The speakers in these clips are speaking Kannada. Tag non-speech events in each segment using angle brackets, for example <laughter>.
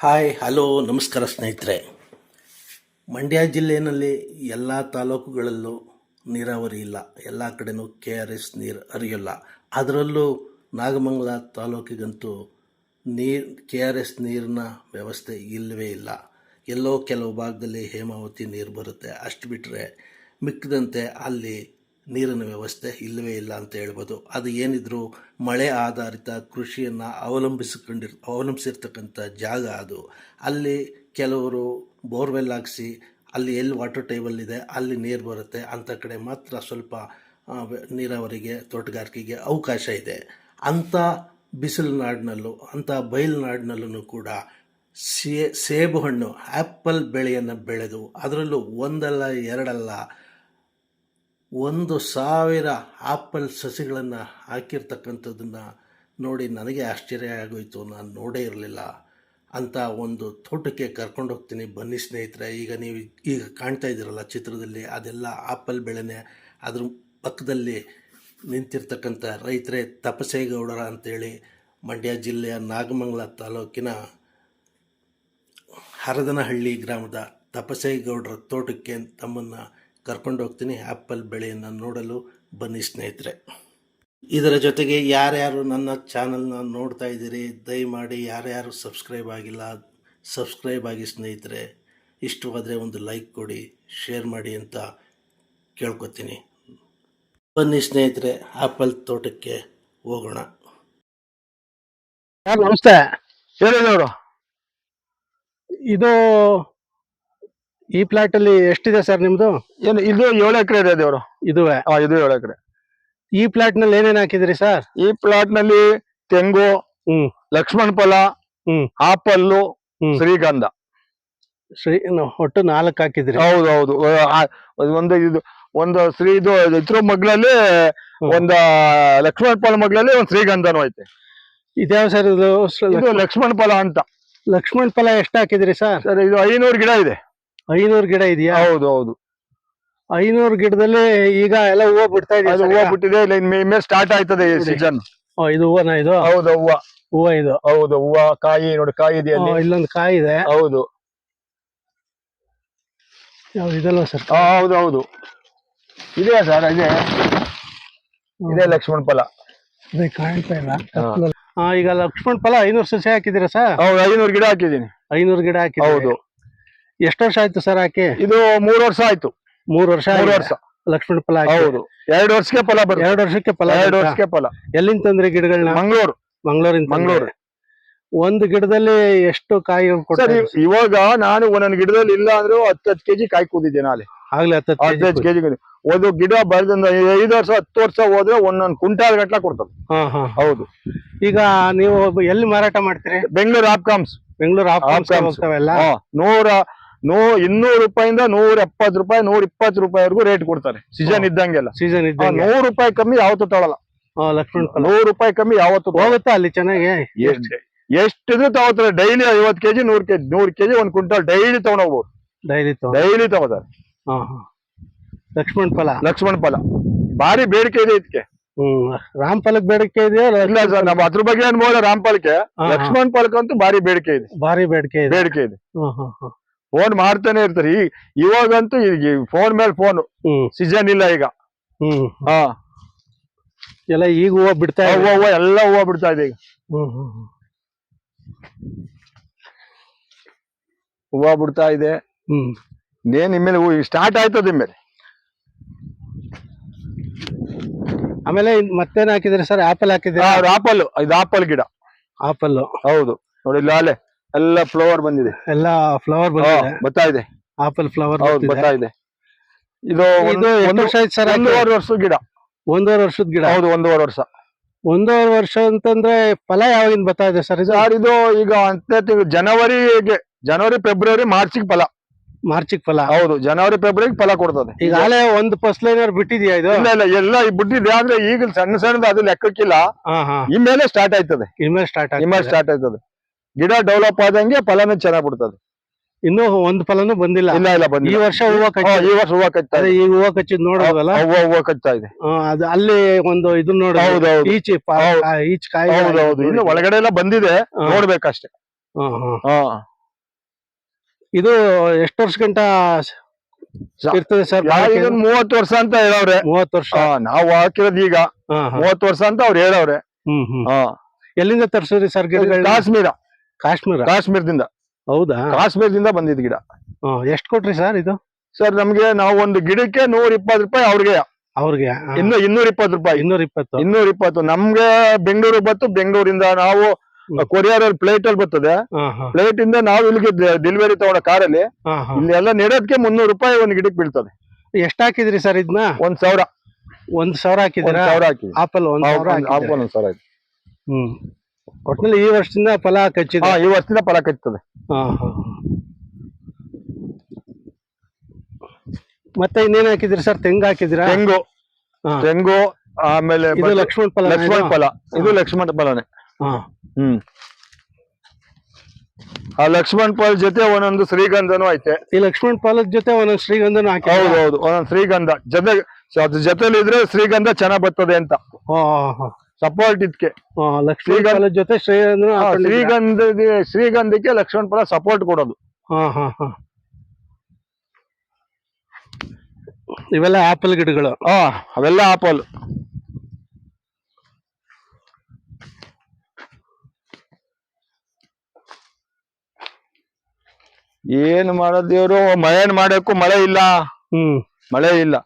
ಹಾಯ್, ಹಲೋ, ನಮಸ್ಕಾರ ಸ್ನೇಹಿತರೆ. ಮಂಡ್ಯ ಜಿಲ್ಲೆಯಲ್ಲಿ ಎಲ್ಲ ತಾಲೂಕುಗಳಲ್ಲೂ ನೀರಾವರಿ ಇಲ್ಲ. ಎಲ್ಲ ಕಡೆನೂ ಕೆ ಆರ್ ಎಸ್ ನೀರು ಹರಿಯೋಲ್ಲ. ಅದರಲ್ಲೂ ನಾಗಮಂಗಲ ತಾಲೂಕಿಗಂತೂ ನೀರು ಕೆ ಆರ್ ಎಸ್ ನೀರಿನ ವ್ಯವಸ್ಥೆ ಇಲ್ಲವೇ ಇಲ್ಲ. ಎಲ್ಲೋ ಕೆಲವು ಭಾಗದಲ್ಲಿ ಹೇಮಾವತಿ ನೀರು ಬರುತ್ತೆ. ಅಷ್ಟು ಬಿಟ್ಟರೆ ಮಿಕ್ಕಿದಂತೆ ಅಲ್ಲಿ ನೀರಿನ ವ್ಯವಸ್ಥೆ ಇಲ್ಲವೇ ಇಲ್ಲ ಅಂತ ಹೇಳ್ಬೋದು. ಅದು ಏನಿದ್ರು ಮಳೆ ಆಧಾರಿತ ಕೃಷಿಯನ್ನು ಅವಲಂಬಿಸಿಕೊಂಡಿರ್, ಅವಲಂಬಿಸಿರ್ತಕ್ಕಂಥ ಜಾಗ ಅದು. ಅಲ್ಲಿ ಕೆಲವರು ಬೋರ್ವೆಲ್ ಹಾಕ್ಸಿ, ಅಲ್ಲಿ ಎಲ್ಲಿ ವಾಟರ್ ಟೇಬಲ್ ಇದೆ, ಅಲ್ಲಿ ನೀರು ಬರುತ್ತೆ ಅಂಥ ಕಡೆ ಮಾತ್ರ ಸ್ವಲ್ಪ ನೀರಾವರಿಗೆ, ತೋಟಗಾರಿಕೆಗೆ ಅವಕಾಶ ಇದೆ. ಅಂಥ ಬಿಸಿಲು ನಾಡಿನಲ್ಲೂ ಅಂಥ ಬಯಲು ನಾಡಿನಲ್ಲೂ ಕೂಡ ಸೇಬು ಹಣ್ಣು ಆ್ಯಪಲ್ ಬೆಳೆಯನ್ನು ಬೆಳೆದು, ಅದರಲ್ಲೂ ಒಂದಲ್ಲ, ಎರಡಲ್ಲ ಒಂದು ಸಾವಿರ ಆಪಲ್ ಸಸಿಗಳನ್ನು ಹಾಕಿರ್ತಕ್ಕಂಥದ್ದನ್ನು ನೋಡಿ ನನಗೆ ಆಶ್ಚರ್ಯ ಆಗೋಯಿತು. ನಾನು ನೋಡೇ ಇರಲಿಲ್ಲ. ಅಂತ ಒಂದು ತೋಟಕ್ಕೆ ಕರ್ಕೊಂಡು ಹೋಗ್ತೀನಿ. ಬನ್ನಿ ಸ್ನೇಹಿತರೆ, ಈಗ ನೀವು ಈಗ ಕಾಣ್ತಾ ಇದ್ದೀರಲ್ಲ ಚಿತ್ರದಲ್ಲಿ, ಅದೆಲ್ಲ ಆಪಲ್ ಬೆಳೆನೆ. ಅದ್ರ ಪಕ್ಕದಲ್ಲಿ ನಿಂತಿರ್ತಕ್ಕಂಥ ರೈತರೇ ತಪಸೇಗೌಡರ ಅಂತೇಳಿ ಮಂಡ್ಯ ಜಿಲ್ಲೆಯ ನಾಗಮಂಗಲ ತಾಲೂಕಿನ ಹರದನಹಳ್ಳಿ ಗ್ರಾಮದ ತಪಸೇಗೌಡರ ತೋಟಕ್ಕೆ ತಮ್ಮನ್ನು ಕರ್ಕೊಂಡು ಹೋಗ್ತೀನಿ ಆ್ಯಪಲ್ ಬೆಳೆಯನ್ನು ನೋಡಲು ಬನ್ನಿ ಸ್ನೇಹಿತರೆ. ಇದರ ಜೊತೆಗೆ ಯಾರ್ಯಾರು ನನ್ನ ಚಾನಲ್ನ ನೋಡ್ತಾ ಇದ್ದೀರಿ ದಯಮಾಡಿ ಯಾರ್ಯಾರು ಸಬ್ಸ್ಕ್ರೈಬ್ ಆಗಿಲ್ಲ ಸಬ್ಸ್ಕ್ರೈಬ್ ಆಗಿ ಸ್ನೇಹಿತರೆ. ಇಷ್ಟವಾದರೆ ಒಂದು ಲೈಕ್ ಕೊಡಿ ಶೇರ್ ಮಾಡಿ ಅಂತ ಕೇಳ್ಕೊತೀನಿ. ಬನ್ನಿ ಸ್ನೇಹಿತರೆ ಆ್ಯಪಲ್ ತೋಟಕ್ಕೆ ಹೋಗೋಣ. ನಮಸ್ತೆ. ಹೇಳಿದವರು ಇದು ಈ ಪ್ಲಾಟ್ ಅಲ್ಲಿ ಎಷ್ಟಿದೆ ಸರ್ ನಿಮ್ದು? ಏನು ಇದು ಏಳು ಎಕರೆ ಇದೆ ದೇವರು. ಇದುವೆ? ಹಾ ಇದು ಏಳು ಎಕರೆ. ಈ ಪ್ಲಾಟ್ನಲ್ಲಿ ಏನೇನ್ ಹಾಕಿದ್ರಿ ಸರ್ ಈ ಪ್ಲಾಟ್ನಲ್ಲಿ ತೆಂಗು ಹ್ಮ್. ಲಕ್ಷ್ಮಣ ಫಲ ಹ್ಮ್. ಆಪಲ್ಲು ಹ್ಮ್. ಶ್ರೀಗಂಧ. ಶ್ರೀ ನ- ಒಟ್ಟು ನಾಲ್ಕು ಹಾಕಿದ್ರಿ. ಹೌದು ಹೌದು. ಆ, ಒಂದು ಇದು ಒಂದು ಶ್ರೀ ಇದು ಇದ್ರ ಮಗ್ಳಲ್ಲಿ ಹ್ಮ್. ಒಂದು ಲಕ್ಷ್ಮಣ ಫಲ ಮಗ್ಳಲ್ಲಿ ಒಂದು ಶ್ರೀಗಂಧನೂ ಐತೆ. ಇದ್ಯಾವ ಸರ್ ಇದು? ಶ್ರ- ಇದು ಲಕ್ಷ್ಮಣ ಫಲ ಅಂತ. ಲಕ್ಷ್ಮಣ್ ಫಲ ಎಷ್ಟು ಹಾಕಿದ್ರಿ ಸರ್ ಸರ್ ಇದು ಐನೂರು ಗಿಡ ಇದೆ. ಐನೂರು ಗಿಡ ಇದೆಯಾ? ಹೌದು ಹೌದು. ಐನೂರು ಗಿಡದಲ್ಲಿ ಈಗ ಎಲ್ಲ ಹೂವು ಬಿಡ್ತಾ ಇದೆ ಅದು ಹೂವು? ಬಿಟ್ಟಿದೆ ಇಲ್ಲ ಇನ್ ಮೇಲೆ ಸ್ಟಾರ್ಟ್ ಆಯ್ತದೆ. ಸೀಸನ್ ಇದು ಹೂವನ ಇದು? ಹೌದು ಹೂವ. ಹೂವ ಇದು. ಹೌದು ಹೂವ ಕಾಯಿ ನೋಡಿ ಕಾಯಿ ಇದೆ ಅಲ್ಲಿ. ಇಲ್ಲೊಂದು ಕಾಯಿ ಇದೆ. ಹೌದು. ಇದಲ್ಲ ಸರ್. ಹೌದು ಹೌದು. ಇದೆ ಸರ್ ಇದೆ? ಇದೆ ಲಕ್ಷ್ಮಣ ಫಲ. ಅದೇ ಕಾಣ್ತಾ ಇಲ್ಲ. ಈಗ ಲಕ್ಷ್ಮಣ್ ಫಲ ಐನೂರು ಸಸಿ ಹಾಕಿದಿರಾ ಸರ್? ಹೌದು ಐನೂರು ಗಿಡ ಹಾಕಿದೀನಿ ಐನೂರು ಗಿಡ ಹಾಕಿ ಹೌದು. ಎಷ್ಟು ವರ್ಷ ಆಯ್ತು ಸರ್ ಆಕೆ? ಇದು ಮೂರ್ ವರ್ಷ ಆಯ್ತು. ಮೂರ್ ವರ್ಷ ಮೂರು. ವರ್ಷ. ಲಕ್ಷ್ಮಣ ಫಲ ಹೌದು. ಎರಡು ವರ್ಷಕ್ಕೆ ಫಲ ಬರುತ್ತೆ. ಎರಡು ವರ್ಷಕ್ಕೆ ಫಲ ಎರಡು ವರ್ಷಕ್ಕೆ ಫಲ ಎಲ್ಲಿಂದ ತಂದ್ರಿ ಗಿಡಗಳನ್ನ ಮಂಗಳೂರು. ಮಂಗಳೂರಿಂದ ಮಂಗಳೂರು. ಒಂದು ಗಿಡದಲ್ಲಿ ಎಷ್ಟು ಕಾಯಿ ಸರ್ ಇವಾಗ ನಾನು ಒಂದೊಂದು ಗಿಡದಲ್ಲಿ ಇಲ್ಲ ಅಂದ್ರೆ ಹತ್ತು ಹತ್ತು ಕೆಜಿ ಕಾಯಿ ಕೂದಿದ್ದೆ ನಾಳೆ. ಆಗ್ಲೇ ಹತ್ತು ಹದಿನೈದು ಕೆಜಿ ಒಂದು ಗಿಡ ಬೆಳೆದ ಐದು ವರ್ಷ ಹತ್ತು ವರ್ಷ ಹೋದ್ರೆ ಒಂದೊಂದು ಕುಂಟಾಲ್ ಗಟ್ಲ ಕೊಡ್ತದೆ. ಹೌದು. ಈಗ ನೀವು ಎಲ್ಲಿ ಮಾರಾಟ ಮಾಡ್ತೀರಿ? ಬೆಂಗಳೂರು ಆಪ್ಕಾಮ್ಸ್. ಬೆಂಗಳೂರು ಆಪ್ಕಾಮ್ಸ್ ನೂರ ನೂ ಇನ್ನೂರು ರೂಪಾಯಿಂದ ನೂರ ಎಪ್ಪತ್ತು ರೂಪಾಯಿ ನೂರ ಇಪ್ಪತ್ತು ರೂಪಾಯಿವರೆಗೂ ರೇಟ್ ಕೊಡ್ತಾರೆ. ಸೀಸನ್. ಇದ್ದಂಗೆಲ್ಲ. ಸೀಸನ್ ಇದ್ದ ಇದ್ದಂಗೆ. ನೂರು ರೂಪಾಯಿ ಕಮ್ಮಿ ಯಾವತ್ತು ತಗೊಳಲ್ಲ. ಲಕ್ಷ್ಮಣ್ ನೂರು ರೂಪಾಯಿ ಕಮ್ಮಿ ಯಾವತ್ತು ಹೋಗುತ್ತ ಅಲ್ಲಿ ಚೆನ್ನಾಗಿ? ಎಷ್ಟು ಎಷ್ಟಿದ್ರು ತಗೋತಾರೆ. ಡೈಲಿ ಐವತ್ತು ಕೆಜಿ ನೂರ್ ಕೆಜಿ ನೂರ್ ಕೆಜಿ ಒಂದ್ ಕ್ವಿಂಟಲ್ ಡೈಲಿ ತಗೊಂಡೋಗ್ಬೋದು. ಹೋಗ್ಬೋದು ಡೈಲಿ ತಗೋತಾರೆ. ಲಕ್ಷ್ಮಣ್ ಫಲ. ಲಕ್ಷ್ಮಣ್ ಫಲ. ಭಾರಿ ಬೇಡಿಕೆ ಇದೆ ಇದಕ್ಕೆ ಹ್ಮ್ ರಾಮ್ ಫಲಕ್ ಬೇಡಿಕೆ ಇದೆಯಾ? ಇಲ್ಲ ಸರ್ ನಮ್ಮ ಅದ್ರ ಬಗ್ಗೆ ಅನ್ಬೋದ ರಾಮ್ಪಾಲಕ್ಕೆ ಹಾ, ಲಕ್ಷ್ಮಣ್ ಲಕ್ಷ್ಮಣ್ ಪಾಲಕ್ಕಂತೂ ಭಾರಿ ಬೇಡಿಕೆ ಇದೆ. ಭಾರಿ ಬೇಡಿಕೆ ಇದೆ. ಬೇಡಿಕೆ ಇದೆ. ಫೋನ್ ಮಾಡ್ತಾನೆ ಇರ್ತಾರೆ. ಈ ಇವಾಗಂತೂ ಫೋನ್ ಮೇಲೆ ಫೋನ್ ಸೀಸನ್ ಇಲ್ಲ ಈಗ. ಹ್ಮ್. ಹಾ. ಎಲ್ಲ ಈಗ ಹೂವು ಬಿಡ್ತಾ ಇದೆ. ಹೂವ ಎಲ್ಲ ಹೂವ ಬಿಡ್ತಾ ಇದೆ ಈಗ. ಹೂವ ಬಿಡ್ತಾ ಇದೆ. ಹ್ಮ್. ನಿಮ್ಮೇಲೆ ಹೂ ಸ್ಟಾರ್ಟ್ ಆಯ್ತದ ನಿಮ್ಮೇಲೆ ಆಮೇಲೆ ಮತ್ತೇನ್ ಹಾಕಿದ್ರಿ ಸರ್? ಆಪಲ್ ಹಾಕಿದ್ರಿ ಆಪಲ್ ಇದು ಆಪಲ್ ಗಿಡ. ಆಪಲ್ ಹೌದು. ನೋಡಿ ಅಲೆ ಎಲ್ಲ ಫ್ಲವರ್ ಬಂದಿದೆ. ಎಲ್ಲ ಫ್ಲವರ್ ಬಂದಿದೆ. ಬರ್ತಾ ಇದೆ ಆಪಲ್ ಫ್ಲವರ್ ಹೌದು ಬರ್ತಾ ಇದೆ ಇದು ಇದು ಒಂದು- ವರ್ಷ ಆಯ್ತು ಸರ್ ಒಂದೂವರೆ ವರ್ಷದ ಗಿಡ. ಒಂದೂವರೆ ವರ್ಷದ ಗಿಡ? ಹೌದು ಒಂದೂವರೆ ವರ್ಷ. ಒಂದೂವರೆ ವರ್ಷ ಅಂತಂದ್ರೆ ಫಲ ಯಾವಾಗಿಂದ ಬರ್ತಾ ಇದೆ ಸರ್ ಇದು? ಸರ್ ಇದು ಈಗ ಅಂತ ಜನವರಿಗೆ ಜನವರಿ ಫೆಬ್ರವರಿ ಮಾರ್ಚಿಗೆ ಫಲ. ಮಾರ್ಚಿಗೆ ಫಲ? ಹೌದು ಜನವರಿ ಫೆಬ್ರವರಿಗೆ ಫಲ ಕೊಡ್ತದೆ. ಈಗ ಆಲೆ ಒಂದು ಫಸಲ್ ಏನಾದ್ರು ಬಿಟ್ಟಿದ್ಯಾ ಇದು? ಇಲ್ಲ ಇಲ್ಲ ಎಲ್ಲ ಬಿಟ್ಟಿದೆ ಆದ್ರೆ ಈಗ ಸಣ್ಣ ಸಣ್ಣದು ಅದು ಲೆಕ್ಕಕ್ಕಿಲ್ಲ. ಇನ್ಮೇಲೆ ಸ್ಟಾರ್ಟ್ ಆಯ್ತದೆ. ಇನ್ಮೇಲೆ ಸ್ಟಾರ್ಟ್ ಇನ್ಮೇಲೆ ಸ್ಟಾರ್ಟ್ ಆಯ್ತದೆ. ಗಿಡ ಡೆವಲಪ್ ಆದಂಗೆ ಫಲನೂ ಚೆನ್ನಾಗಿ ಬಿಡ್ತದೆ. ಇನ್ನು ಒಂದ್ ಫಲನೂ ಬಂದಿಲ್ಲ. ಇಲ್ಲ ಇಲ್ಲ ಈ ವರ್ಷ ಹೂವ ಕಚ್ಚಿ ಈ ವರ್ಷ ಹೂವ ಕಚ್ತಾ ಈ ಇದೆ ಹೂವ ಕಚ್ಚಿದ್ ನೋಡೋದಲ್ಲ ಹೂವ ಹೂವ ಕಚ್ತಾ ಇದೆ. ಅದು ಅಲ್ಲಿ ಒಂದು ಇದು ನೋಡಿ ಹೌದು. ಹೌದು ಈಚ್ ಕಾಯಿ ಇನ್ನು ಒಳಗಡೆ ಎಲ್ಲ ಬಂದಿದೆ. ನೋಡ್ಬೇಕಷ್ಟೇ. ಇದು ಎಷ್ಟು ವರ್ಷ ಗಂಟ ಇರ್ತದೆ ಸರ್? ಇದೊಂದು ಮೂವತ್ತು ವರ್ಷ ಅಂತ ಹೇಳವ್ರೆ. ಮೂವತ್ತು ವರ್ಷ. ನಾವು ಹಾಕಿರೋದು ಈಗ ಮೂವತ್ತು ವರ್ಷ ಅಂತ ಅವ್ರು ಹೇಳವ್ರೆ. ಹ್ಮ್ ಹ್ಮ್. ಹಾ. ಎಲ್ಲಿಂದ ತರ್ಸಿದ್ರಿ ಸರ್ ಕಾಶ್ಮೀರ. ಕಾಶ್ಮೀರ? ಕಾಶ್ಮೀರದಿಂದ. ಹೌದಾ? ಕಾಶ್ಮೀರದಿಂದ ಬಂದಿದ್ ಗಿಡ. ಎಷ್ಟು ಕೊಟ್ರಿ ಸರ್ ಇದು? ಸರ್ ನಮ್ಗೆ ನಾವು ಒಂದು ಗಿಡಕ್ಕೆ ನೂರ ಇಪ್ಪತ್ತು ರೂಪಾಯಿ ಅವ್ರಿಗೆ. ಅವ್ರಿಗೆ ಇನ್ನು ಇನ್ನೂರ ಇಪ್ಪತ್ತು ರೂಪಾಯಿ. ಇನ್ನೂರ ಇಪ್ಪತ್ತು ಇನ್ನೂರ ಇಪ್ಪತ್ತು ನಮ್ಗೆ ಬೆಂಗಳೂರು ಬತ್ತು ಬೆಂಗಳೂರಿಂದ ನಾವು ಕೊರಿಯರ್ ಅಲ್ಲಿ ಪ್ಲೇಟ್ ಅಲ್ಲಿ ಬರ್ತದೆ. ಪ್ಲೇಟ್ ಇಂದ ನಾವು ಇಲ್ಲಿಗೆ ಡೆಲಿವರಿ ತಗೊಂಡ ಕಾರಲ್ಲಿ ಇಲ್ಲಿ ಎಲ್ಲ ನೆಡೋದಕ್ಕೆ ಮುನ್ನೂರು ರೂಪಾಯಿ ಒಂದು ಗಿಡಕ್ಕೆ ಬೀಳ್ತದೆ. ಎಷ್ಟ್ ಹಾಕಿದ್ರಿ ಸರ್ ಇದನ್ನ ಒಂದ್ ಸಾವಿರ. ಒಂದ್ ಸಾವಿರ ಹಾಕಿದ್ರೆ? ಆಪಲ್ ಒಂದ್ ಸಾವಿರ ಹಾಕಿದ್ದೀರಾ? ಒಂದ್ ಸಾವಿರ ಹ್ಮ್. ಒಟ್ನಲ್ಲಿ ಈ ವರ್ಷದಿಂದ ಫಲ ಕಚ್ಚಿದೆ. ಹಾ ಈ ವರ್ಷದಿಂದ ಫಲ ಕಚ್ಚುತ್ತದೆ. ಹಾ ಹಾ ಮತ್ತೆ ಇನ್ನೇನ್ ಹಾಕಿದ್ರಿ ಸರ್? ತೆಂಗು ಹಾಕಿದಿರಾ ತೆಂಗು ಹಾ. ತೆಂಗು ಆಮೇಲೆ ಇದು ಲಕ್ಷ್ಮಣ್ ಫಲ ಲಕ್ಷ್ಮಣ ಫಲ. ಇದು ಲಕ್ಷ್ಮಣ ಫಲನೇ. ಹಾ. ಹ್ಮ್. ಆ ಲಕ್ಷ್ಮಣ ಫಲ ಜೊತೆ ಒಂದೊಂದು ಶ್ರೀಗಂಧನೂ ಐತೆ. ಈ ಲಕ್ಷ್ಮಣ ಫಲದ ಜೊತೆ ಒಂದೊಂದು ಶ್ರೀಗಂಧನ ಹಾಕಿ ಹೌದು ಹೌದು ಒಂದೊಂದು ಶ್ರೀಗಂಧ. ಜೊತೆ ಅದ್ರ ಜೊತೆಲಿ ಇದ್ರೆ ಶ್ರೀಗಂಧ ಚೆನ್ನಾಗ್ ಬರ್ತದೆ ಅಂತ. ಸಪೋರ್ಟ್ ಇದಕ್ಕೆ ಜೊತೆ? ಶ್ರೀಗಂಧ ಶ್ರೀಗಂಧಕ್ಕೆ ಲಕ್ಷ್ಮಣ ಫಲ ಸಪೋರ್ಟ್ ಕೊಡೋದು. ಹಾ ಹಾ ಹಾ. ಇವೆಲ್ಲ ಆಪಲ್ ಗಿಡಗಳು. ಹಾ ಅವೆಲ್ಲ ಆಪಲ್. ಏನ್ ಮಾಡೋದ್ ಇವರು ಮಳೆ ಮಾಡಕ್ಕೂ ಮಳೆ ಇಲ್ಲ. ಹ್ಮ್. ಮಳೆ ಇಲ್ಲ.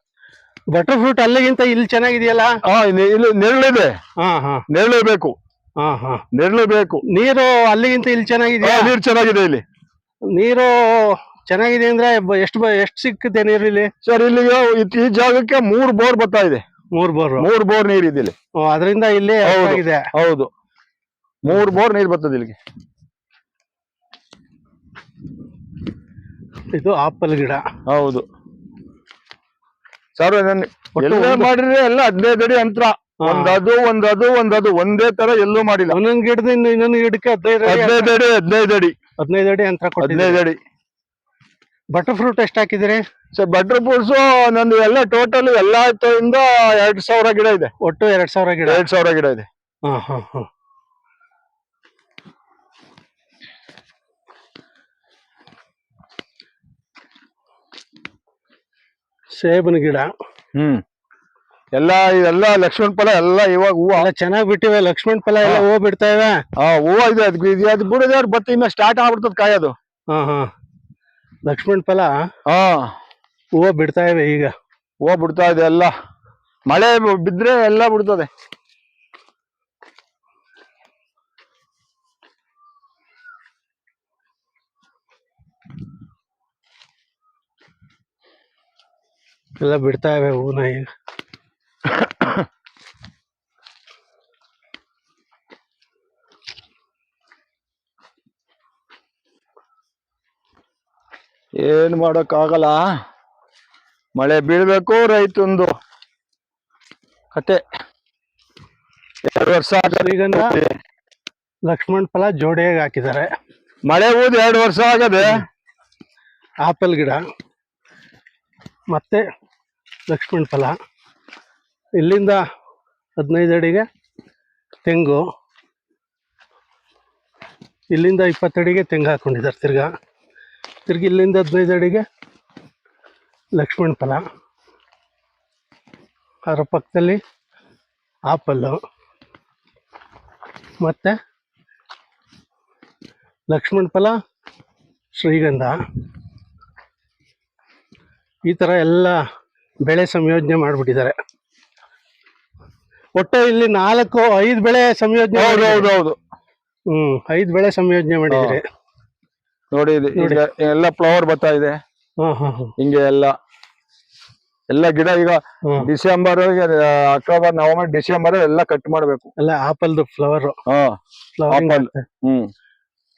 ಬಟರ್ ಫ್ರೂಟ್ ಅಲ್ಲಿಗಿಂತ ಇಲ್ಲಿ ಚೆನ್ನಾಗಿದೆಯಲ್ಲ? ಹಾ ಇಲ್ಲಿ- ನೆರಳಿದೆ ಹಾ ಹಾ. ನೆರಳು ಬೇಕು. ಹಾ ಹಾ. ನೆರಳು ಬೇಕು. ನೀರು ಅಲ್ಲಿಗಿಂತ ಇಲ್ಲಿ ಚೆನ್ನಾಗಿದೆಯಾ? ನೀರು ಚೆನ್ನಾಗಿದೆ ಇಲ್ಲಿ. ನೀರು ಚೆನ್ನಾಗಿದೆ ಅಂದ್ರೆ ಎಷ್ಟು ಎಷ್ಟು ಸಿಕ್ಕುತ್ತೆ ನೀರು ಇಲ್ಲಿ? ಸರ್ ಇಲ್ಲಿ ಈ ಜಾಗಕ್ಕೆ ಮೂರು ಬೋರ್ ಬರ್ತಾ ಇದೆ. ಮೂರ್ ಬೋರ್. ಮೂರ್ ಬೋರ್ ನೀರ್ ಇದೆ ಇಲ್ಲಿ. ಅದರಿಂದ ಇಲ್ಲಿ ಇದೆ ಹೌದು. ಮೂರ್ ಬೋರ್ ನೀರ್ ಬರ್ತದೆ ಇಲ್ಲಿಗೆ. ಇದು ಆಪಲ್ ಗಿಡ. ಹೌದು. ಸರ್ ಮಾಡಿದ್ರೆ ಎಲ್ಲ ಹದಿನೈದು ಅಡಿ ಅಂತರ. ಒಂದದು ಒಂದದು ಒಂದದು ಒಂದೇ ತರ ಎಲ್ಲೂ ಮಾಡಿಲ್ಲ. ಒಂದೊಂದ್ ಗಿಡದಿಂದ ಇನ್ನೊಂದು ಗಿಡಕ್ಕೆ ಹದಿನೈದು ಅಡಿ ಹದಿನೈದು ಅಡಿ ಹದಿನೈದು ಅಡಿ. ಹದಿನೈದು ಅಡಿ ಅಂತ ಹದಿನೈದು ಅಡಿ. ಬಟರ್ ಫ್ರೂಟ್ ಎಷ್ಟು ಹಾಕಿದಿರಿ ಸರ್ ಬಟರ್ ಫ್ರೂಟ್ಸ್ ನಂದು ಎಲ್ಲ ಟೋಟಲ್ ಎಲ್ಲಾ ಎರಡ್ ಸಾವಿರ ಗಿಡ ಇದೆ. ಒಟ್ಟು ಎರಡ್ ಸಾವಿರ ಗಿಡ. ಎರಡ್ ಸಾವಿರ ಗಿಡ ಇದೆ. ಹಾ ಹಾ ಹಾ. ಸೇಬಿನ ಗಿಡ. ಹ್ಮ್. ಎಲ್ಲ ಇದೆಲ್ಲ ಲಕ್ಷ್ಮಣ ಫಲ ಎಲ್ಲ ಇವಾಗ ಹೂವು. ಎಲ್ಲ ಚೆನ್ನಾಗ್ ಬಿಟ್ಟಿವೆ. ಲಕ್ಷ್ಮಣ ಫಲ ಎಲ್ಲ ಹೂವು ಬಿಡ್ತಾ ಇವೆ ಆ, ಹೂವು ಇದೆ. ಅದ್ ಇದು ಅದು ಬಿಡೋದೇ ಅವ್ರು ಬತ್ತೆ ಇನ್ನ ಸ್ಟಾರ್ಟ್ ಆಗ್ಬಿಡ್ತದ ಕಾಯೋದು. ಹಾ ಹಾ. ಲಕ್ಷ್ಮಣ್ ಫಲ ಹಾ. ಹೂವು ಬಿಡ್ತಾ ಇವೆ ಈಗ. ಹೂವು ಬಿಡ್ತಾ ಇದೆ ಎಲ್ಲ. ಮಳೆ ಬಿದ್ರೆ ಎಲ್ಲ ಬಿಡ್ತದೆ. ಎಲ್ಲ ಬಿಡ್ತಾ ಇವೆ ಹೂನ ಈಗ ಏನ್ ಮಾಡೋಕ್ಕಾಗಲ್ಲ. ಆಗಲ್ಲ ಮಳೆ ಬೀಳ್ಬೇಕು ರೈತಂದು. ಕತೆ ಎರಡು ವರ್ಷ ಆಗದೆ. ಈಗ ಲಕ್ಷ್ಮಣ್ ಫಲ ಜೋಡಿಯಾಗಿ ಹಾಕಿದ್ದಾರೆ. ಮಳೆ ಊದ್ ಎರಡು ವರ್ಷ ಆಗದೆ. ಆಪಲ್ ಗಿಡ. ಮತ್ತೆ ಲಕ್ಷ್ಮಣ್ ಫಲ. ಇಲ್ಲಿಂದ ಹದಿನೈದು ಅಡಿಗೆ ತೆಂಗು. ಇಲ್ಲಿಂದ ಇಪ್ಪತ್ತಡಿಗೆ ತೆಂಗು ಹಾಕ್ಕೊಂಡಿದ್ದಾರೆ ತಿರ್ಗ. ತಿರ್ಗಿ ಇಲ್ಲಿಂದ ಹದಿನೈದು ಅಡಿಗೆ ಲಕ್ಷ್ಮಣ ಫಲ. ಅದರ ಪಕ್ಕದಲ್ಲಿ ಆಪಲ್ಲು. ಮತ್ತು ಲಕ್ಷ್ಮಣ ಫಲ ಶ್ರೀಗಂಧ. ಈ ಥರ ಎಲ್ಲ ಬೆಳೆ ಸಂಯೋಜನೆ ಮಾಡಿಬಿಟ್ಟಿದ್ದಾರೆ. ಒಟ್ಟು ಇಲ್ಲಿ ನಾಲ್ಕು ಐದು ಬೆಳೆ ಸಂಯೋಜನೆ ಹೌದು ಹೌದು ಹೌದು. ಹ್ಮ್ ಐದು ಬೆಳೆ ಸಂಯೋಜನೆ ಮಾಡಿದ್ರೆ ನೋಡಿ ಇದು ಈಗ ಎಲ್ಲ ಫ್ಲವರ್ ಬರ್ತಾ ಇದೆ. ಹ್ಮ್ ಹ್ಮ್ ಹ್ಮ್ ಹಿಂಗೆ ಎಲ್ಲ ಎಲ್ಲ ಗಿಡ ಈಗ ಡಿಸೆಂಬರ್ ಅಕ್ಟೋಬರ್ ನವೆಂಬರ್ ಡಿಸೆಂಬರ್ ಎಲ್ಲ ಕಟ್ ಮಾಡ್ಬೇಕು. ಎಲ್ಲ ಆಪಲ್ದು ಫ್ಲವರ್ ಫ್ಲವರಿಂಗ್. ಹ್ಮ್.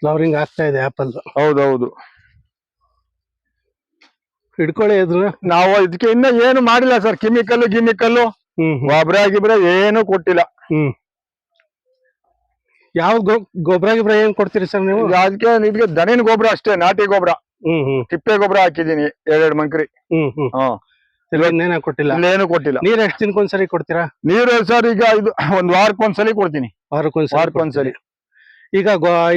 ಫ್ಲವರಿಂಗ್ ಆಗ್ತಾ ಇದೆ ಆಪಲ್ ಹೌದೌದು ಹಿಡ್ಕೊಳ್ಳಿ ಇದ್ರು. ನಾವು ಇದಕ್ಕೆ ಇನ್ನ ಏನು ಮಾಡಿಲ್ಲ ಸರ್. ಕೆಮಿಕಲ್ ಗಿಮಿಕಲ್ ಗೊಬ್ಬರ ಗಿಬ್ರ ಏನು ಕೊಟ್ಟಿಲ್ಲ. ಹ್ಮ್. ಯಾವ ಗೊಬ್ಬರ ಗಿಬ್ರ ಏನ್ ಕೊಡ್ತೀರಿ ಸರ್ ನೀವು? ಅದಕ್ಕೆ ಇದಕ್ಕೆ ದನಿನ ಗೊಬ್ಬರ ಅಷ್ಟೇ ನಾಟಿ ಗೊಬ್ಬರ ತಿಪ್ಪೆ ಗೊಬ್ಬರ ಹಾಕಿದೀನಿ ಎರಡೆರಡು ಮಂಕ್ರಿ. ಹ್ಮ್ ಇನ್ನೇನ ಕೊಟ್ಟಿಲ್ಲ. ಇನ್ನೇನು ಕೊಟ್ಟಿಲ್ಲ. ನೀರ್ ಎಷ್ಟ್ ದಿನಕ್ಕೊಂದ್ಸರಿ ಕೊಡ್ತೀರಾ? ನೀರು ಸರ್ ಈಗ ಇದು ಒಂದ್ ವಾರಕ್ಕೆ ಒಂದ್ಸಲಿ ಕೊಡ್ತೀನಿ. ವಾರಕ್ಕೊಂದ್ಸರಿ ವಾರಕ್ಕೊಂದ್ಸಲಿ. ಈಗ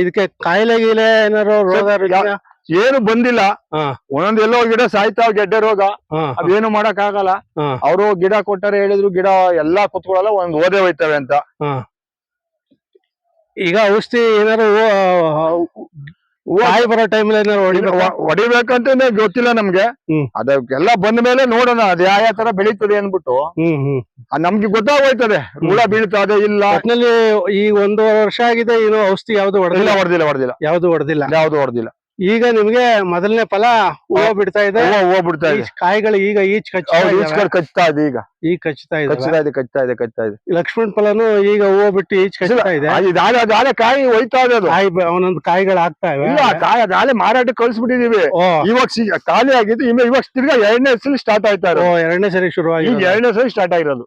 ಇದಕ್ಕೆ ಕಾಯಿಲೆ ಗೀಲೆ ಏನಾರು ರೋಗ? ಏನು ಬಂದಿಲ್ಲ. ಒಂದೊಂದ್ ಎಲ್ಲೋ ಗಿಡ ಸಾಯ್ತಾವ್ ಗೆಡ್ಡೆ ರೋಗ. ಅದೇನು ಮಾಡಕ್ ಆಗಲ್ಲ. ಅವರು ಗಿಡ ಕೊಟ್ಟಾರೆ ಹೇಳಿದ್ರು ಗಿಡ ಎಲ್ಲಾ ಕುತ್ಕೊಳ್ಳಲ್ಲ ಒಂದ್ ಓದೇ ಹೋಯ್ತವೆ ಅಂತ. ಈಗ ಔಷಧಿ ಏನಾದ್ರು ಕಾಯಿ ಬರೋ ಟೈಮ್ ಹೊಡಿಬೇಕಂತ ಗೊತ್ತಿಲ್ಲ ನಮ್ಗೆ. ಅದಕ್ಕೆಲ್ಲ ಬಂದ ಮೇಲೆ ನೋಡೋಣ ಅದ ಯಾವ ತರ ಬೆಳೀತದೆ ಅನ್ಬಿಟ್ಟು ನಮ್ಗೆ ಗೊತ್ತಾಗೋಯ್ತದೆ. ಹುಳ ಬೀಳ್ತದೆ ಇಲ್ಲ. ಒಟ್ನಲ್ಲಿ ಈ ಒಂದು ವರ್ಷ ಆಗಿದೆ ಇದು ಔಷಧಿ ಯಾವ್ದು ಹೊಡೆದಿಲ್ಲ. ಹೊಡೆದಿಲ್ಲ ಹೊಡೆದಿಲ್ಲ. ಯಾವ್ದು ಹೊಡೆದಿಲ್ಲ. ಯಾವ್ದು ಹೊಡೆದಿಲ್ಲ. ಈಗ ನಿಮ್ಗೆ ಮೊದಲನೇ ಫಲ ಹೂವು ಬಿಡ್ತಾ ಇದೆ. ಹೂವು ಬಿಡ್ತಾ ಇದೆ. ಕಾಯಿಗಳು ಈಗ ಈಚ್ ಕಚ್ಚಾ ಕಚ್ತಾ ಇದೆ ಈಗ. ಈಗ ಕಚ್ತಾ ಇದೆ ಕಚ್ತಾ ಇದೆ ಕಚ್ತಾ ಇದೆ ಕಚ್ತಾ ಇದೆ. ಲಕ್ಷ್ಮಣ್ ಫಲನು ಈಗ ಹೂವು ಬಿಟ್ಟು ಈಚ್ ಕಚ್ತಾ ಇದೆ. ಅದು ಇದಾಳೆ ಅದಾಳೆ ಕಾಯಿ ಹೋಯ್ತಾ ಇದೆ ಅದು. ಕಾಯಿ ಒಂದೊಂದು ಕಾಯಿಗಳು ಆಗ್ತಾ ಇವೆ. ಇಲ್ಲ ಕಾಯಿ ಅದಾಲೆ ಮಾರಾಟ ಕಳ್ಸಿಬಿಟ್ಟಿದೀವಿ. ಇವಾಗ ಖಾಲಿ ಆಗಿದ್ದು ಇನ್ನು ಇವಾಗ ತಿರ್ಗಾ ಎರಡನೇ ಸಲ ಸ್ಟಾರ್ಟ್ ಆಯ್ತಾ ಓ ಎರಡನೇ ಸರಿ ಶುರು ಈಗ ಆಗಿದೆ ಎರಡನೇ ಸಲ ಸ್ಟಾರ್ಟ್ ಆಗಿರೋದು.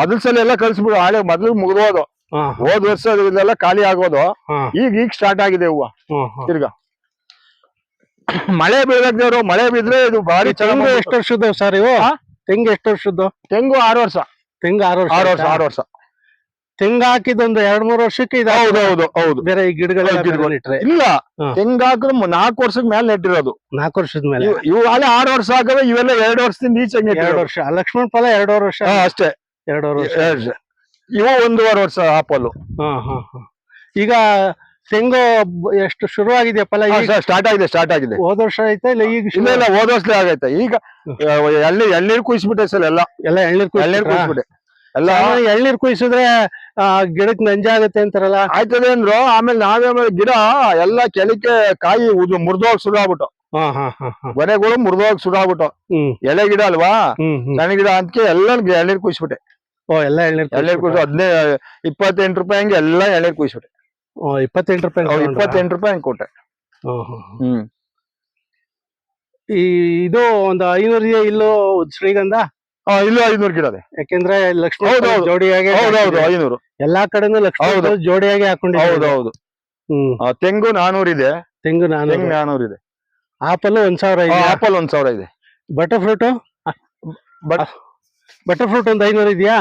ಮೊದಲ ಸಲ ಎಲ್ಲ ಕಳ್ಸಿಬಿಡು ಹಾಳೆ ಮೊದಲು ಮುಗಿದೋದು. ಹೋದ್ ವರ್ಷ ಇದೆಲ್ಲ ಖಾಲಿ ಆಗೋದು. ಈಗ ಈಗ ಸ್ಟಾರ್ಟ್ ಆಗಿದೆ ಹೂವ. ತಿರ್ಗಾ. <coughs> ಮಳೆ ಬೀಳ್ಬೇಕು ಮಳೆ ಬಿದ್ರೆ ಇದು ಭಾರಿ ತೆಂಗು ಚೆನ್ನಾಗಿ ಎಷ್ಟು ವರ್ಷದ್ದು ಸರ್ ಇವು? ತೆಂಗು ಎಷ್ಟು ವರ್ಷದ್ದು? ತೆಂಗು ಆರು ವರ್ಷ. ತೆಂಗು ಆರು ವರ್ಷ ಆರು ವರ್ಷ? ಆರು ವರ್ಷ. ತೆಂಗು ಹಾಕಿದೊಂದು ಎರಡ್ ಮೂರ್ ವರ್ಷಕ್ಕೆ ಇದು ಹೌದು ಹೌದು ಹೌದು. ಬೇರೆ ಈ ಗಿಡಗಳೆಲ್ಲ ಹೌದು, ಗಿಡಗಳು. ಬೇರೆ ಇಟ್ರೆ ಇಲ್ಲ ಹಾ. ತೆಂಗಾಕ್ರು ನಾಲ್ಕು ವರ್ಷದ ಮೇಲೆ ನೆಟ್ಟಿರೋದು. ನಾಲ್ಕು ವರ್ಷದ ಮೇಲೆ? ಇವ್- ಇವು ಆರು ವರ್ಷ ಆಗವೆ ಇವೆಲ್ಲ ಎರಡು ವರ್ಷದಿಂದ ಈಚೆ ಎರಡು. ವರ್ಷ. ಲಕ್ಷ್ಮಣ್ ಫಲ ಎರಡೂವರೆ ವರ್ಷ? ಹಾ, ಅಷ್ಟೇ. ಎರಡೂವರೆ ವರ್ಷ. ಇವ ವರ್ಷ. ಇವು ಒಂದೂವರೆ ವರ್ಷ ಆಪಲ್ಲು. ಹಾ ಹಾ ಹಾ. ಈಗ ತೆಂಗು ಎಷ್ಟು ಶುರು ಆಗಿದೆ ಫಲ ಸ್ಟಾರ್ಟ್ ಆಗಿದೆ ಸ್ಟಾರ್ಟ್ ಆಗಿದೆ. ಹೋದ ವರ್ಷ ಐತಾ ಇಲ್ಲ ಈಗ ಇಲ್ಲ ಇಲ್ಲ ಹೋದ ವರ್ಷಲೇ ಆಗೈತೆ. ಈಗ ಎಳ್ನೀರ್ ಎಳ್ನೀರ್ ಕುಯ್ಸ್ಬಿಟ್ಟೆ ಸರ್ ಎಲ್ಲ. ಎಲ್ಲ ಎಳ್ನೀರ್ ಎಳ್ನೀರ್? ಕುಯ್ಸ್ಬಿಟ್ಟೆ ಎಲ್ಲ ಎಳ್ನೀರ್ ಕುಯ್ಸಿದ್ರೆ ಗಿಡಕ್ ನಂಜಾಗತ್ತೆ ಅಂತಾರಲ್ಲ? ಆಯ್ತದೆ ಅಂದ್ರು ಆಮೇಲೆ ನಾವೇ ಗಿಡ ಎಲ್ಲ ಕೆಳಕ್ಕೆ ಕಾಯಿ ಉದು ಮುರಿದೋಗ್ ಶುರು ಆಗ್ಬಿಟ್ಟು. ಗೊನೆಗಳು ಮುರಿದೋಗ್ ಶುರು ಆಗ್ಬಿಟ್ಟು. ಎಳೆ ಗಿಡ ಅಲ್ವಾ? ಸಣ್ಣ ಗಿಡ ಅಂತ ಎಲ್ಲ ಎಳ್ನೀರ್ ಕುಯ್ಸ್ಬಿಟ್ಟೆ. ಓ ಎಲ್ಲ ಎಳ್ನೀರ್ ಎಳ್ನೀರ್ ಕುಯ್ಸು ಹದಿನೈದು ಇಪ್ಪತ್ತೆಂಟು ರೂಪಾಯಿ ಹಂಗೆ ಎಲ್ಲ ಎಳ್ನೀರ್ ಕುಯ್ಸ್ಬಿಟ್ಟೆ. ಇಪ್ಪತ್ತೆಂಟು ರೂಪಾಯಿ? ಇಪ್ಪತ್ತೆಂಟು ರೂಪಾಯಿ ಹಂಗೆ ಕೊಟ್ಟೆ ಹ್ಮ್, ಈ ಇದು ಒಂದು ಐನೂರು ಇದೆ ಇಲ್ಲೂ ಶ್ರೀಗಂಧ? ಇಲ್ಲೋ ಇಲ್ಲೂ ಐನೂರು ಗಿಡ ಅದೇ ಯಾಕೆಂದ್ರೆ ಲಕ್ಷ್ಮಣ. ಜೋಡಿಯಾಗಿ ಐನೂರು. ಎಲ್ಲಾ ಕಡೆನೂ ಲಕ್ಷ್ಮಣ ಜೋಡಿಯಾಗಿ ಜೋಡಿಯಾಗಿ ಹೌದು ಹಾಕೊಂಡಿದ್ದಾರೆ. ಹೌದು ಹ್ಮ್. ಆ, ತೆಂಗು ನಾನೂರು ಇದೆ. ತೆಂಗು ನಾನೂರು. ನಾನೂರು ಇದೆ. ಆಪಲ್ ಒಂದ್ ಸಾವಿರ ಇದೆ ಆಪಲ್ ಒಂದ್ ಸಾವಿರ ಇದೆ. Butter fruit but butter fruit ಒಂದ್ ಐನೂರು ಇದೆಯಾ?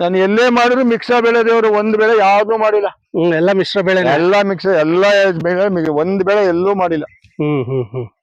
ನಾನು ಎಲ್ಲೇ ಮಾಡಿದ್ರು ಮಿಕ್ಸ ಬೆಳೆ ದೇವ್ರು ಒಂದ್ ಬೆಳೆ ಯಾವ್ದು ಮಾಡಿಲ್ಲ. ಹ್ಮ್ ಎಲ್ಲ ಮಿಶ್ರ ಬೆಳೆ ಎಲ್ಲಾ ಮಿಕ್ಸ್ ಎಲ್ಲಾ ಬೆಳೆ ಒಂದ್ ಬೆಳೆ ಎಲ್ಲೂ ಮಾಡಿಲ್ಲ. ಹ್ಮ್ ಹ್ಮ್ ಹ್ಮ್.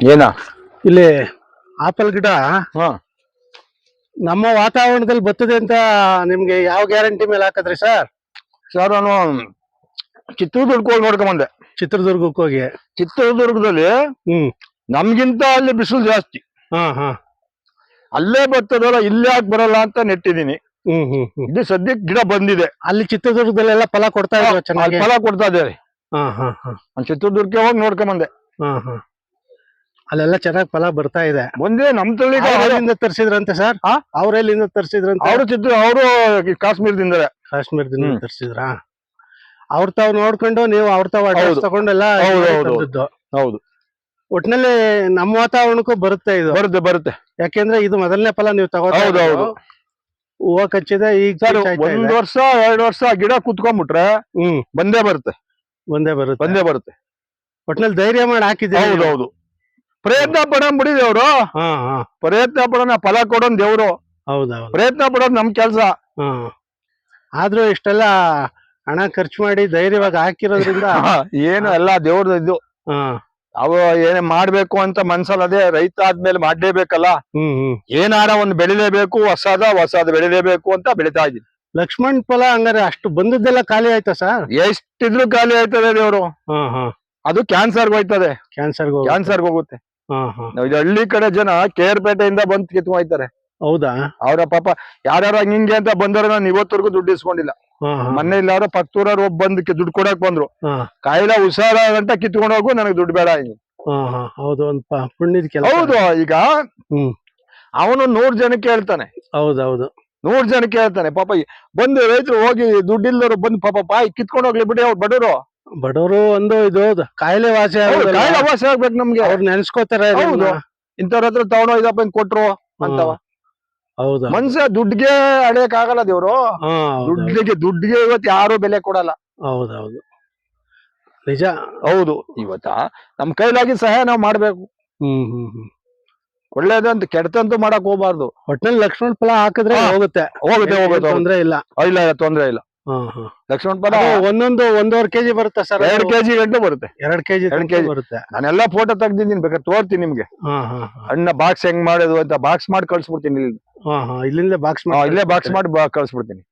ಏನ? ಇಲ್ಲಿ ಆಪಲ್ ಗಿಡ ಹಾ. ನಮ್ಮ ವಾತಾವರಣದಲ್ಲಿ ಬರ್ತದೆ ಅಂತ ನಿಮ್ಗೆ ಯಾವ ಗ್ಯಾರಂಟಿ ಮೇಲೆ ಹಾಕದ್ರಿ ಸರ್? ಸರ್ ನಾನು ಚಿತ್ರದುರ್ಗಕ್ಕೆ ಹೋಗಿ ನೋಡ್ಕೊಂಬಂದೆ. ಚಿತ್ರದುರ್ಗಕ್ಕೆ ಹೋಗಿ? ಚಿತ್ರದುರ್ಗದಲ್ಲಿ ಹ್ಮ್. ನಮ್ಗಿಂತ ಅಲ್ಲಿ ಬಿಸಿಲು ಜಾಸ್ತಿ. ಹಾ ಹಾ. ಅಲ್ಲೇ ಬರ್ತದಲ್ಲ ಇಲ್ಲೇ ಯಾಕೆ ಬರಲ್ಲ ಅಂತ ನೆಟ್ಟಿದೀನಿ ಹ್ಮ್ ಹ್ಮ್ ಹ್ಮ್. ಇದು ಸದ್ಯಕ್ಕೆ ಗಿಡ ಬಂದಿದೆ. ಅಲ್ಲಿ ಚಿತ್ರದುರ್ಗದಲ್ಲೆಲ್ಲ ಫಲ ಕೊಡ್ತಾ ಇದ್ದಾರೆ ಅಲ್ಲಿ ಚೆನ್ನಾಗಿ? ಫಲ ಕೊಡ್ತಾ ಇದ್ದಾರೆ ಹಾ ಹಾ ಹಾ. ನಾನು ಚಿತ್ರದುರ್ಗಕ್ಕೆ ಹೋಗಿ ನೋಡ್ಕೊಂಬಂದೆ. ಹಾ ಹಾ. ಅಲ್ಲೆಲ್ಲ ಚೆನ್ನಾಗಿ ಫಲ ಬರ್ತಾ ಇದೆ. ಒಂದೇ ನಮ್ ತಳಿ ತರಿಸಿದ್ರಂತೆ ತರ್ಸಿದ್ರಂತೆ ಸರ್? ಅವ್ರೆಲ್ಲಿಂದ ತರಿಸಿದ್ರಂತೆ? ಅವರು ಚಿತ್ರ ಅವರು ಕಾಶ್ಮೀರದಿಂದಲೇ. ಕಾಶ್ಮೀರದಿಂದ ತರಿಸಿದ್ರ? ಅವ್ರ ತಾವ್ ನೋಡ್ಕೊಂಡು ನೀವು ಅವ್ರ ತಾವ್. ತಗೊಂಡೆಲ್ಲ ಹೌದು. ಒಟ್ನಲ್ಲಿ ನಮ್ಮ ವಾತಾವರಣಕ್ಕೂ ಬರುತ್ತೆ ಇದು. ಬರುತ್ತೆ ಬರುತ್ತೆ. ಯಾಕೆಂದ್ರೆ ಇದು ಮೊದಲನೇ ಫಲ ನೀವು ತಗೋದು. ಹೂವ ಕಚ್ಚಿದೆ ಈಗ ಒಂದ್ ವರ್ಷ ಎರಡು ವರ್ಷ ಗಿಡ ಕುತ್ಕೊಂಡ್ಬಿಟ್ರೆ ಹ್ಮ್. ಬಂದೇ ಬರುತ್ತೆ. ಬಂದೇ ಬರುತ್ತೆ. ಬಂದೇ ಬರುತ್ತೆ. ಒಟ್ನಲ್ಲಿ ಧೈರ್ಯ ಮಾಡಿ ಹಾಕಿದ್ದೆ ಹೌದು ಹೌದು. ಪ್ರಯತ್ನ ಪಡೋಣ ಬಿಡಿ ದೇವ್ರು ಹಾ ಹಾ. ಪ್ರಯತ್ನ ಪಡೋಣ ಫಲ ಕೊಡೋನ್ ದೇವ್ರು. ಹೌದೌದು ಪ್ರಯತ್ನ ಪಡೋದ್ ನಮ್ ಕೆಲ್ಸ. ಹಾ. ಆದ್ರೂ ಇಷ್ಟೆಲ್ಲ ಹಣ ಖರ್ಚು ಮಾಡಿ ಧೈರ್ಯವಾಗಿ ಹಾಕಿರೋದ್ರಿಂದ <laughs> ಏನು ಎಲ್ಲ ದೇವ್ರದ್ದು ಇದು. ಹಾ. ಅವ ಏನೇ ಮಾಡ್ಬೇಕು ಅಂತ ಮನ್ಸಲ್ಲ ಅದೇ ರೈತ ಆದ್ಮೇಲೆ ಮಾಡ್ಲೇಬೇಕಲ್ಲ? ಹ್ಮ್ ಹ್ಮ್. ಏನಾರ ಒಂದ್ ಬೆಳಿಲೇಬೇಕು ಹೊಸದ ಹೊಸದ ಬೆಳಿಲೇಬೇಕು ಅಂತ ಬೆಳಿತಾ ಇದೀನಿ ಲಕ್ಷ್ಮಣ್ ಫಲ ಹಂಗಾರೆ ಅಷ್ಟು ಬಂದದ್ದೆಲ್ಲ ಖಾಲಿ ಆಯ್ತಾ ಸರ್? ಎಷ್ಟಿದ್ರು ಖಾಲಿ ಆಯ್ತದೆ ದೇವ್ರು. ಹಾ ಹಾ. ಅದು ಕ್ಯಾನ್ಸರ್ಗೆ ಹೋಯ್ತದೆ. ಕ್ಯಾನ್ಸರ್ ಕ್ಯಾನ್ಸರ್ಗೆ ಹೋಗುತ್ತೆ. ಇದು ಹಳ್ಳಿ ಕಡೆ ಜನ ಕೇರ್ಪೇಟೆಯಿಂದ ಬಂದ್ ಕಿತ್ಕೊಂಡ್ ಹೋಯ್ತಾರೆ ಹೌದಾ? ಅವ್ರ ಪಾಪ ಯಾರ್ಯಾರ ಹಿಂಗೆ ಅಂತ ಬಂದವ್ರ ನಾನು ಇವತ್ತವರೆಗೂ ದುಡ್ಡು ಇಸ್ಕೊಂಡಿಲ್ಲ. ಮೊನ್ನೆ ಇಲ್ಲಾರ ಪಕ್ತೂರವ್ರು ಒಬ್ಬ ಬಂದ್ ದುಡ್ಡು ಕೊಡಕ್ ಬಂದ್ರು. ಕಾಯಿಲೆ ಹುಷಾರ ಗಂಟ ಕಿತ್ಕೊಂಡು ಹೋಗು ನನಗೆ ದುಡ್ಡು ಬೇಡ ಹಿಂಗೆ. ಹೌದು ಒಂದ್ ಪುಣ್ಯದ ಕೆಲಸ. ಹೌದು ಈಗ ಹ್ಮ್. ಅವನು ನೂರ್ ಜನಕ್ಕೆ ಹೇಳ್ತಾನೆ. ಹೌದೌದು ನೂರ್ ಜನಕ್ಕೆ ಹೇಳ್ತಾನೆ ಪಾಪ ಬಂದು ರೈತರು ಹೋಗಿ ದುಡ್ಡಿಲ್ದವ್ರು ಬಂದ್ ಪಾಪ ಬಾಯಿ ಕಿತ್ಕೊಂಡು ಹೋಗ್ಲಿ ಬಿಡಿ ಅವ್ರು ಬಡವರು. ಬಡವರು ಒಂದು ಇದು ಹೌದು. ಕಾಯಿಲೆ ವಾಸಿ. ಕಾಯಿಲೆ ವಾಸಿ ಆಗ್ಬೇಕು ನಮ್ಗೆ. ಅವ್ರು ನೆನ್ಸ್ಕೋತಾರೆ. ಇಂಥವ್ರ ಹತ್ರ ತಗೊಂಡು ಇದಪ್ಪ ಹಿಂಗ್ ಕೊಟ್ರು ಅಂತವ. ಹೌದು. ಮನ್ಸ ದುಡ್ಡಿಗೆ ಅಡಿಯಕ್ ಆಗಲ್ಲ ದೇವ್ರು ದುಡ್ಡಿಗೆ ದುಡ್ಡಿಗೆ ಇವತ್ತು ಯಾರು ಬೆಲೆ ಕೊಡಲ್ಲ. ಹೌದೌದು ನಿಜ. ಹೌದು. ಇವತ್ತ ನಮ್ ಕೈಲಾಗಿ ಸಹಾಯ ನಾವು ಮಾಡ್ಬೇಕು. ಹ್ಮ್ ಹ್ಮ್ ಹ್ಮ್. ಒಳ್ಳೇದಂತ ಕೆಡ್ತಂತೂ ಮಾಡಕ್ ಹೋಗ್ಬಾರ್ದು. ಒಟ್ನಲ್ಲಿ ಲಕ್ಷ್ಮಣ ಫಲ ಹಾಕಿದ್ರೆ ಹೋಗುತ್ತೆ. ಹೋಗುತ್ತೆ ಹೋಗುತ್ತೆ ತೊಂದ್ರೆ ಇಲ್ಲ ಇಲ್ಲ ತೊಂದ್ರೆ ಇಲ್ಲ. ಲಕ್ಷ್ಮಣ ಫಲ ಒಂದೊಂದು ಒಂದೂವರೆ ಕೆಜಿ ಬರುತ್ತೆ ಸರ್ ಎರಡ್ ಕೆಜಿ ಗಂಟೆ ಬರುತ್ತೆ. ಎರಡ್ ಕೆಜಿ ಎರಡ್ ಕೆಜಿ. ಬರುತ್ತೆ. ನಾನೆಲ್ಲ ಫೋಟೋ ತೆಗ್ದಿದ್ದೀನಿ ಬೇಕಾದ್ರೆ ತೋರ್ತೀನಿ ನಿಮ್ಗೆ. ಅಣ್ಣ ಬಾಕ್ಸ್ ಹೆಂಗ್ ಮಾಡೋದು ಅಂತ ಬಾಕ್ಸ್ ಮಾಡಿ ಕಳ್ಸ್ಬಿಡ್ತೀನಿ ಇಲ್ಲಿ. ಇಲ್ಲಿಂದ ಬಾಕ್ಸ್ ಇಲ್ಲೇ ಬಾಕ್ಸ್ ಮಾಡಿ ಕಳ್ಸ್ಬಿಡ್ತೀನಿ.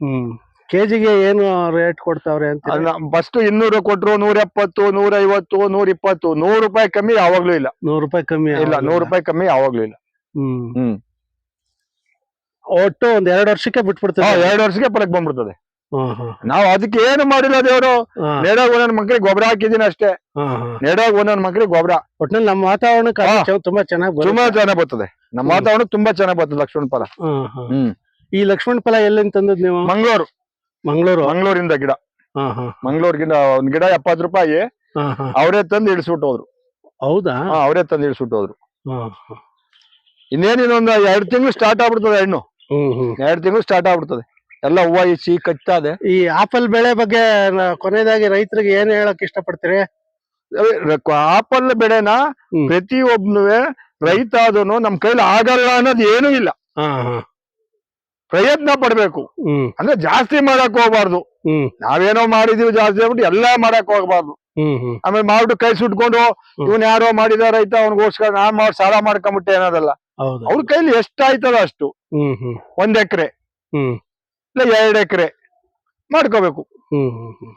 ಹ್ಮ್. ಕೆಜಿಗೆ ಏನು ರೇಟ್ ಕೊಡ್ತಾವ್ರೆ ಅಂತ ಫಸ್ಟ್ ಇನ್ನೂರು ಕೊಟ್ರು ನೂರ ಎಪ್ಪತ್ತು ನೂರ ಐವತ್ತು ನೂರ ಇಪ್ಪತ್ತು ನೂರು ರೂಪಾಯಿ ಕಮ್ಮಿ ಯಾವಾಗ್ಲೂ ಇಲ್ಲ. ನೂರು ರೂಪಾಯಿ ಕಮ್ಮಿ ಇಲ್ಲ. ನೂರು ರೂಪಾಯಿ ಕಮ್ಮಿ ಯಾವಾಗ್ಲೂ ಇಲ್ಲ. ಹ್ಮ್. ಹ್ಮ್. ಒಟ್ಟು ಒಂದ್ ಎರಡು ವರ್ಷಕ್ಕೆ ಬಿಟ್ಬಿಡ್ತದೆ. ಎರಡು ವರ್ಷಕ್ಕೆ ಪರಕ್ ಬಂದ್ಬಿಡ್ತದೆ. ನಾವು ಅದಕ್ಕೆ ಏನು ಮಾಡಿಲ್ಲ ದೇವ್ರು? ನೇಡಾಗ ಒಂದೊಂದ್ ಮಕ್ಳಿಗೆ ಗೊಬ್ಬರ ಹಾಕಿದೀನಿ ಅಷ್ಟೇ. ನೇಡಾಗ ಒಂದೊಂದ್ ಮಕ್ಳಿಗೆ ಗೊಬ್ಬರ. ಒಟ್ನಲ್ಲಿ ನಮ್ಮ ವಾತಾವರಣಕ್ಕೆ ಹಾ. ತುಂಬಾ ಚೆನ್ನಾಗಿ ತುಂಬಾ ಚೆನ್ನಾಗಿ ಬರ್ತದೆ. ನಮ್ಮ. ವಾತಾವರಣ ತುಂಬಾ ಚೆನ್ನಾಗಿ ಬರ್ತದೆ ಲಕ್ಷ್ಮಣ ಫಲ. ಹ್ಮ್. ಈ ಲಕ್ಷ್ಮಣ ಫಲ ಎಲ್ಲಿಂದ ತಂದದ್ ನೀವು? ಮಂಗಳೂರು. ಮಂಗಳೂರು. ಮಂಗಳೂರಿಂದ ಗಿಡ. ಮಂಗಳೂರಿಗಿಂದ ಒಂದ್ ಗಿಡ ಎಪ್ಪತ್ ರೂಪಾಯಿ. ಅವರೇ ತಂದು ಇಳಿಸ್ಬಿಟ್ಟು ಹೋದ್ರು. ಹೌದಾ? ಅವರೇ ತಂದು ಇಳಿಸ್ಬಿಟ್ಟು ಹೋದ್ರು. ಹಾ ಹಾ. ಇನ್ನೇನ್ ಇನ್ನೊಂದ್ ಎರಡ್ ತಿಂಗಳು ಸ್ಟಾರ್ಟ್ ಆಗ್ಬಿಡ್ತದೆ ಹೆಣ್ಣು. ಹ್ಮ್ ಎರಡ್ ತಿಂಗಳು ಸ್ಟಾರ್ಟ್ ಆಗ್ಬಿಡ್ತದೆ. ಎಲ್ಲ ಹೂವ ಕಚ್ತಾ ಇದೆ ಈ ಆಪಲ್ ಬೆಳೆ ಬಗ್ಗೆ ನ- ಕೊನೆಯದಾಗಿ ರೈತರಿಗೆ ಏನ್ ಹೇಳಕ್ ಇಷ್ಟಪಡ್ತೀರಿ? ಆಪಲ್ ಬೆಳೆನ ಪ್ರತಿ ಪ್ರತಿಯೊಬ್ನು ರೈತ ಆದನು ನಮ್ ಕೈಲಿ ಆಗಲ್ಲ ಅನ್ನೋದು ಏನೂ ಇಲ್ಲ. ಹಾ ಹಾ. ಪ್ರಯತ್ನ ಪಡ್ಬೇಕು. ಹ್ಮ್. ಅಂದ್ರೆ ಜಾಸ್ತಿ ಮಾಡಕ್ ಹೋಗ್ಬಾರ್ದು. ಹ್ಮ್. ನಾವೇನೋ ಮಾಡಿದೀವಿ ಜಾಸ್ತಿ ಆಗ್ಬಿಟ್ಟು ಎಲ್ಲಾ ಮಾಡಕ್ ಹೋಗ್ಬಾರ್ದು. ಹ್ಮ್ ಹ್ಮ್. ಆಮೇಲೆ ಮಾಡ್ಬಿಟ್ಟು ಕೈ ಸುಟ್ಕೊಂಡು ಇವನ್ ಯಾರೋ ಮಾಡಿದ ರೈತ ಅವ್ನಿಗೋಸ್ಕರ ನಾನ್ ಮಾಡಿ ಸಾಲ ಮಾಡ್ಕೊಂಬಿಟ್ಟೆ ಅನ್ನೋದಲ್ಲ. ಹೌದು. ಅವ್ರ ಕೈಲಿ ಎಷ್ಟಾಯ್ತದ ಅಷ್ಟು. ಹ್ಮ್ ಹ್ಮ್. ಒಂದ್ ಎಕರೆ. ಹ್ಮ್. ಇಲ್ಲ ಎರಡು ಎಕರೆ ಮಾಡ್ಕೋಬೇಕು. ಹ್ಮ್ ಹ್ಮ್ ಹ್ಮ್.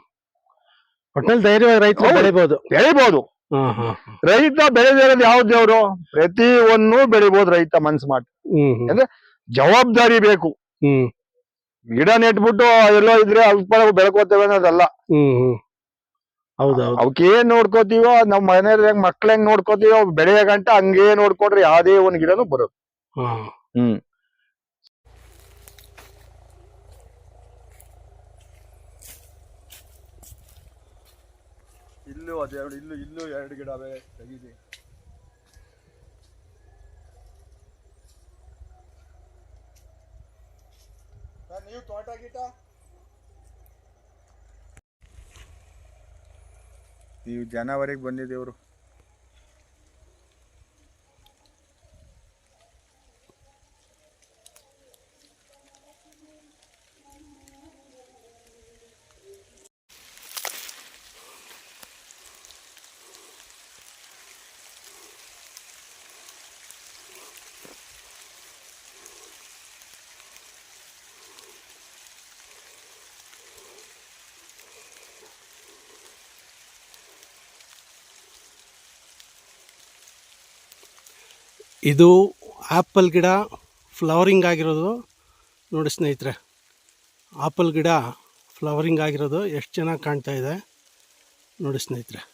ಒಟ್ನಲ್ಲಿ ಧೈರ್ಯವಾಗಿ ರೈತರು ಹೌದು. ಬೆಳಿಬಹುದು ಹಾ ರೈತ ಬೆಳೆದಿರೋದು ಯಾವ್ದು ದೇವ್ರು? ಪ್ರತಿ ಒಂದು ಬೆಳಿಬಹುದು ರೈತ ಮನ್ಸು ಮಾಡಿ ಹ್ಮ್ ಜವಾಬ್ದಾರಿ ಬೇಕು. ಹ್ಮ್. ಗಿಡ ನೆಟ್ಬಿಟ್ಟು ಎಲ್ಲೋ ಇದ್ರೆ ಅಲ್ಪ ಬೆಳ್ಕೋತೇವೆ ಅನ್ನೋದಲ್ಲ. ಹ್ಮ್ ಹ್ಮ್. ಹೌದೌದು. ಅವಕ್ಕೇನ್ ನೋಡ್ಕೋತೀವೋ ನಮ್ಮ ಮನೇಲಿ ಹೆಂಗ್ ಮಕ್ಳ ಹೆಂಗ್ ನೋಡ್ಕೋತೀವೋ ಬೆಳೆಯ ಗಂಟ ಹಂಗೇ ನೋಡ್ಕೊಂಡ್ರೆ ಯಾವ್ದೇ ಒಂದ್ ಗಿಡನೂ ಬರೋದು. ಹ್ಮ್. ಇಲ್ಲೂ ಅದೆರಡು ಇಲ್ಲೂ ಇಲ್ಲೂ ಎರಡು ಗಿಡವೇ ತೆಗೀರಿ. ನೀವು ತೋಟ ಗೀಟ ನೀವು ಜನವರಿಗೆ ಬಂದಿದ್ದೇವ್ರು. ಇದು ಆ್ಯಪಲ್ ಗಿಡ ಫ್ಲವರಿಂಗ್ ಆಗಿರೋದು. ನೋಡಿ ಸ್ನೇಹಿತರೆ, ಆಪಲ್ ಗಿಡ ಫ್ಲವರಿಂಗ್ ಆಗಿರೋದು. ಎಷ್ಟು ಚೆನ್ನಾಗಿ ಕಾಣ್ತಾ ಇದೆ. ನೋಡಿ ಸ್ನೇಹಿತರೆ.